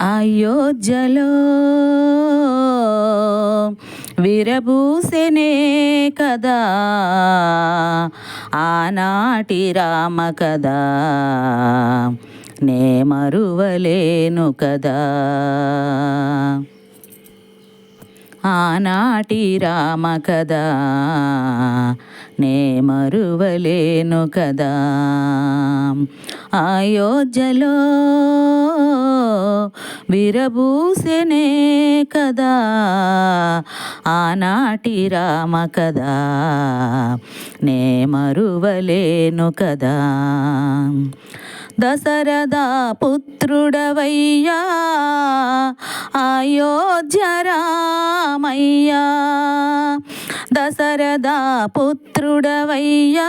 అయోధ్యలో విరబూసెనే కదా. ఆనాటి రామ కదా. నే మరువలేను కదా. ఆనాటి రామ కదా నే మరువలేను కదా. అయోధ్యలో విరబూసెనే కదా. ఆనాటి రామ కదా నే మరువలేను కదా. దశరథ పుత్రుడవయ్యా. అయోధ్యరామయ్యా దశరథ పుత్రుడవయ్యా.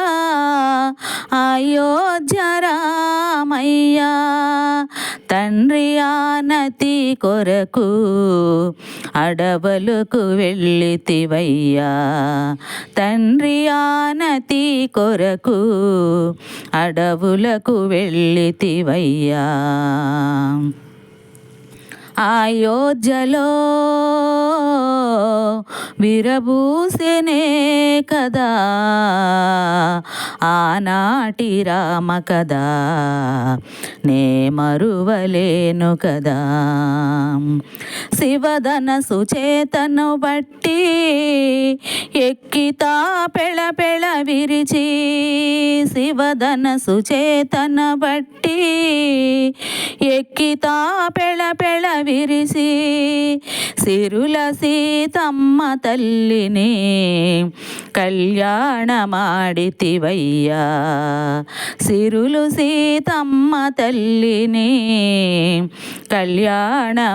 అయోధ్యరామయ్యా తండ్రి ఆనతి కొరకు అడవులకు వెళ్ళితివయ్యా. తండ్రి ఆనతి కొరకు అడవులకు వెళ్ళితివయ్యా. అయోధ్యలో విరబూసెనే కదా? ఆనాటి రామ కదా నే మరువలేను కదా? శివధన సుచేతను బట్టి ఎక్కితా పెళ పెళ విరిచి శివధన సుచేతన బట్టి ఎక్కితా పెళ పెళ విరిసి సిరుల సీతమ్మ తల్లిని కళ్యాణమాడితివయ్యా. సిరులు సీతమ్మ తల్లిని కళ్యాణమాడితివయ్యా.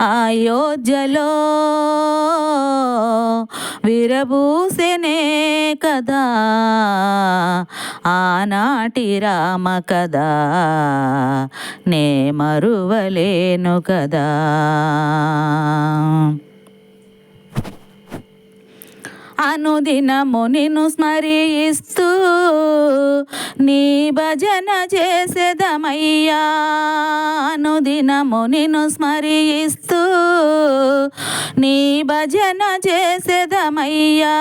అయోధ్యలో విరబూసెనే కదా. ఆనాటి రామ కదా. నే మరువలేను కదా. అనుదినము నిన్ను స్మరిస్తూ నీ భజన చేసేదమయ్యా. అనుదినము నిన్ను స్మరిస్తూ నీ భజన చేసేదమయ్యా.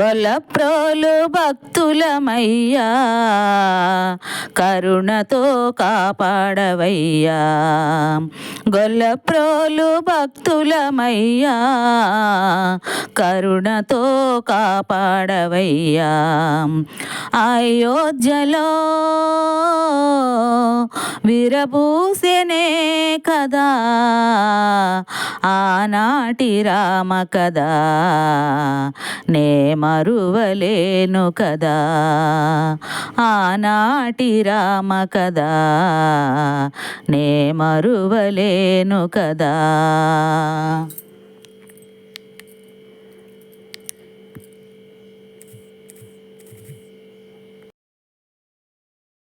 గొల్లప్రోలు భక్తులమయ్యా. కరుణతో కాపాడవయ్యా. గొల్లప్రోలు భక్తులమయ్యా. కరుణతో కాపాడవయ్యా. అయోధ్యలో విరబూసెనే కదా. ఆనాటి రామ కదా. నే మరువలేను కదా. ఆనాటి శ్రీరామ కదా నే మరువలేను కదా.